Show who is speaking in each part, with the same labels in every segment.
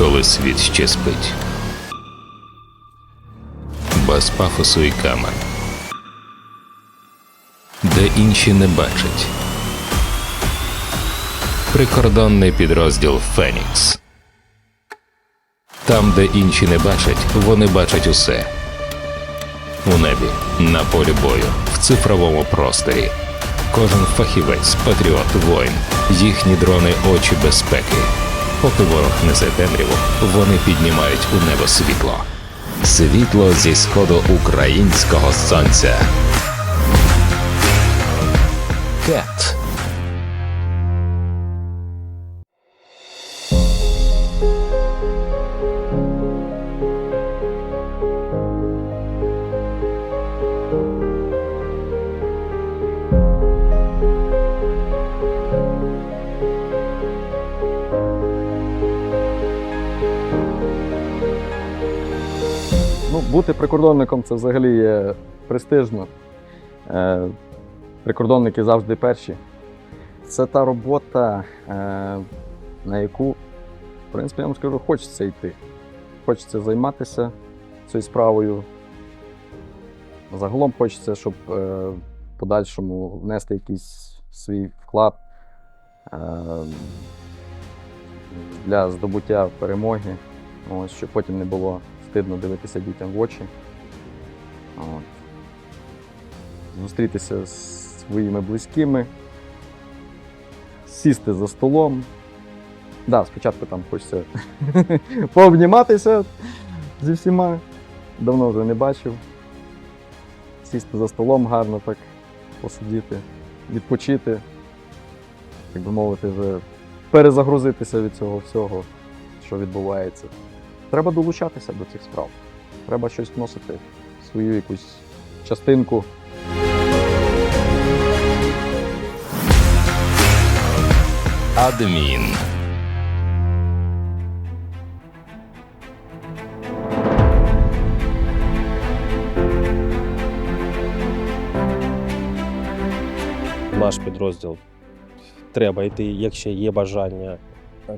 Speaker 1: коли світ ще спить. Без пафосу і камер. Де інші не бачать. Прикордонний підрозділ Фенікс. Там, де інші не бачать, вони бачать усе. У небі, на полі бою, в цифровому просторі. Кожен фахівець, патріот, воїн, їхні дрони очі безпеки. Поки ворог несе темряву, вони піднімають у небо світло. Світло зі сходу українського сонця. Кет.
Speaker 2: Бути прикордонником це взагалі є престижно. Е, прикордонники завжди перші. Це та робота, е, на яку, в принципі, я вам скажу, хочеться йти. Хочеться займатися цією справою. Загалом хочеться, щоб е, в подальшому внести якийсь свій вклад для здобуття перемоги. Щоб потім не було стидно дивитися дітям в очі. От. Зустрітися з своїми близькими, сісти за столом. Да, спочатку там хочеться пообніматися зі всіма. Давно вже не бачив. Сісти за столом гарно так посидіти, відпочити, так би мовити, вже перезагрузитися від цього всього, що відбувається. Треба долучатися до цих справ. Треба щось вносити, свою якусь частинку.
Speaker 1: Адмін.
Speaker 3: наш підрозділ. Треба йти, якщо є бажання.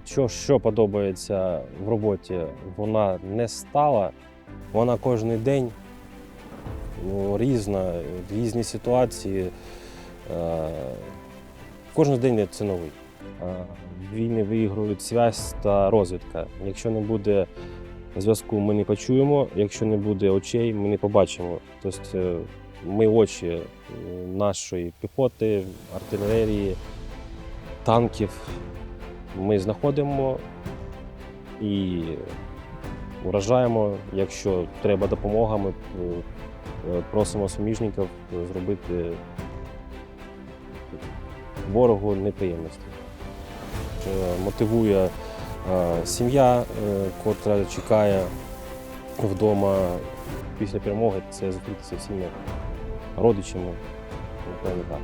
Speaker 3: Що, що подобається в роботі, вона не стала, вона кожен день ну, різна, різні ситуації. Е, Кожен день це новий. Е, Війни виігрують зв'язь та розвідка. Якщо не буде зв'язку, ми не почуємо. Якщо не буде очей, ми не побачимо. Тобто е, ми очі е, нашої піхоти, артилерії, танків ми знаходимо і вражаємо. Якщо треба допомога, ми е, просимо суміжників зробити ворогу неприємності. Е, Мотивує е, сім'я, е, котра чекає вдома після перемоги, це зустрітися всіми родичами, напевно, так.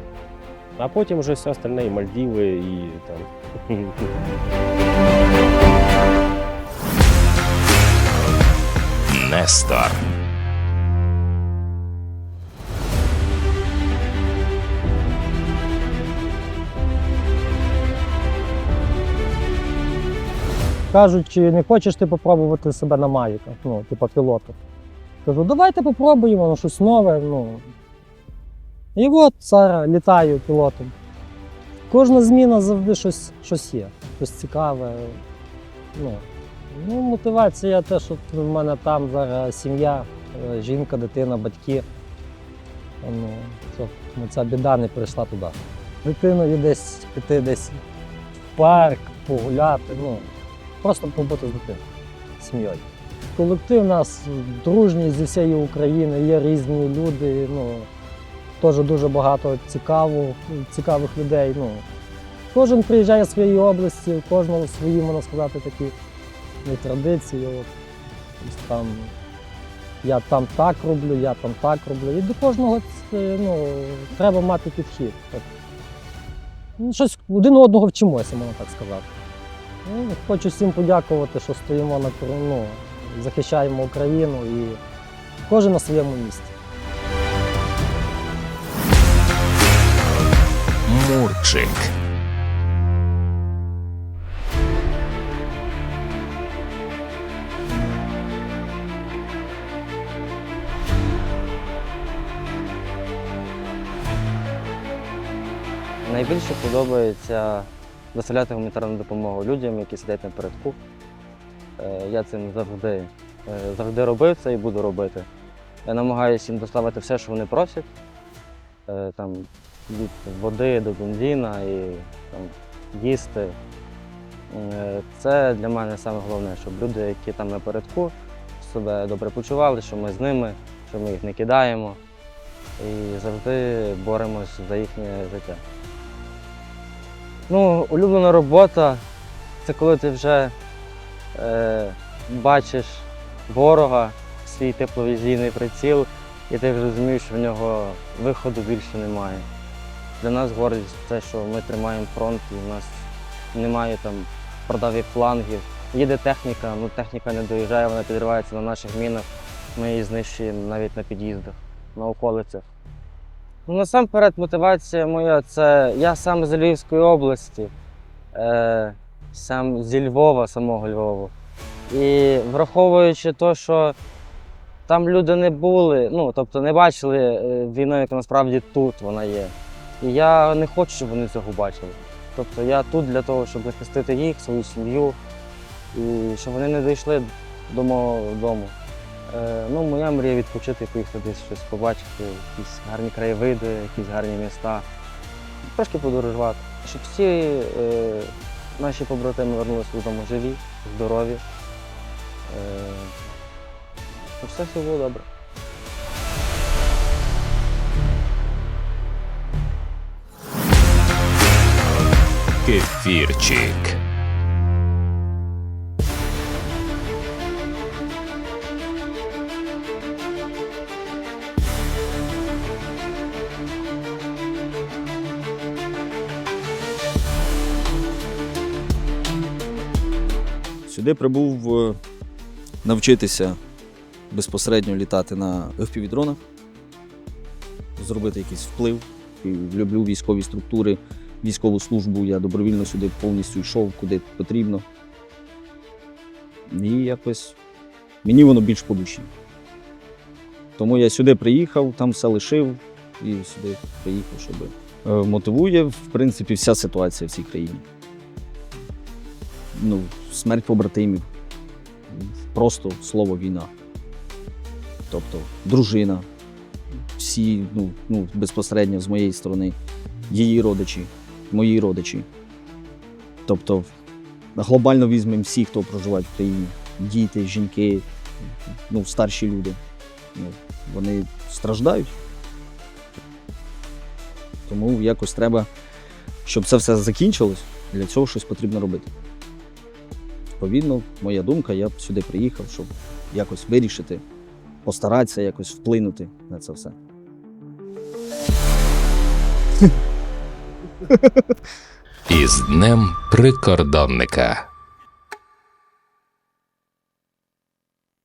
Speaker 3: А потім вже все остальне, і Мальдіви, і там.
Speaker 1: Нестор.
Speaker 4: Кажуть, чи не хочеш ти попробувати себе на Мавіках, ну, типу пілоту. Кажу, давайте попробуємо, ну, щось нове. Ну. І от зараз літаю пілотом. Кожна зміна завжди щось, щось є, щось цікаве. Ну, ну, мотивація те, що в мене там зараз сім'я, е, жінка, дитина, батьки. Ну, щоб ну, ця біда не прийшла туди. Дитиною десь піти десь в парк, погуляти. Ну, просто побути з дитиною, сім'єю. Колектив у нас дружній зі всієї України, є різні люди. Ну, теж дуже багато цікаво, цікавих людей. Ну, кожен приїжджає з своєї області, у кожного свої, можна сказати, такі ну, традиції. От, там, я там так роблю, я там так роблю. І до кожного ну, треба мати підхід. Так. Ну, щось один одного вчимося, можна так сказати. Ну, хочу всім подякувати, що стоїмо на кор- ну, захищаємо Україну і кожен на своєму місці.
Speaker 1: Мурчик.
Speaker 5: Найбільше подобається доставляти гуманітарну допомогу людям, які сидять на передку. Е, я цим завжди е, завжди робив це і буду робити. Я намагаюся їм доставити все, що вони просять. Е, там від води до бензина і там, їсти. Е, Це для мене саме головне, щоб люди, які там напередку, себе добре почували, що ми з ними, що ми їх не кидаємо і завжди боремось за їхнє життя. Ну, улюблена робота це коли ти вже е, бачиш ворога, свій тепловізійний приціл, і ти вже розумієш, що в нього виходу більше немає. Для нас гордість це, що ми тримаємо фронт, і в нас немає там продавів флангів. Їде техніка, ну техніка не доїжджає, вона підривається на наших мінах. Ми її знищуємо навіть на під'їздах, на околицях. Ну, насамперед, мотивація моя це я сам з Львівської області, е, сам зі Львова, самого Львова. І враховуючи те, що там люди не були, ну тобто не бачили е, війну, яка насправді тут вона є. І я не хочу, щоб вони цього бачили. Тобто я тут для того, щоб захистити їх, свою сім'ю, і щоб вони не дійшли до мого дому. Е, ну, моя мрія відпочити, поїхати десь щось побачити, якісь гарні краєвиди, якісь гарні міста. Трошки подорожувати. Щоб всі е, наші побратими вернулися додому живі, здорові. Е, щоб все все було добре.
Speaker 1: Кефірчик.
Speaker 6: Сюди прибув е, навчитися безпосередньо літати на FPV-дронах, зробити якийсь вплив. Люблю військові структури, військову службу. Я добровільно сюди повністю йшов, куди потрібно. І якось мені воно більш по душі. Тому я сюди приїхав, там все лишив і сюди приїхав, щоб е, мотивує, в принципі, вся ситуація в цій країні ну, смерть побратимів, просто слово війна. Тобто дружина, всі ну, ну, безпосередньо з моєї сторони, її родичі, мої родичі. Тобто глобально візьмемо всі, хто проживає в країні. Діти, жінки, ну, старші люди. Ну, вони страждають. Тому якось треба, щоб це все закінчилось, для цього щось потрібно робити. Відповідно, моя думка, я сюди приїхав, щоб якось вирішити, постаратися якось вплинути на це все.
Speaker 1: Із Днем прикордонника.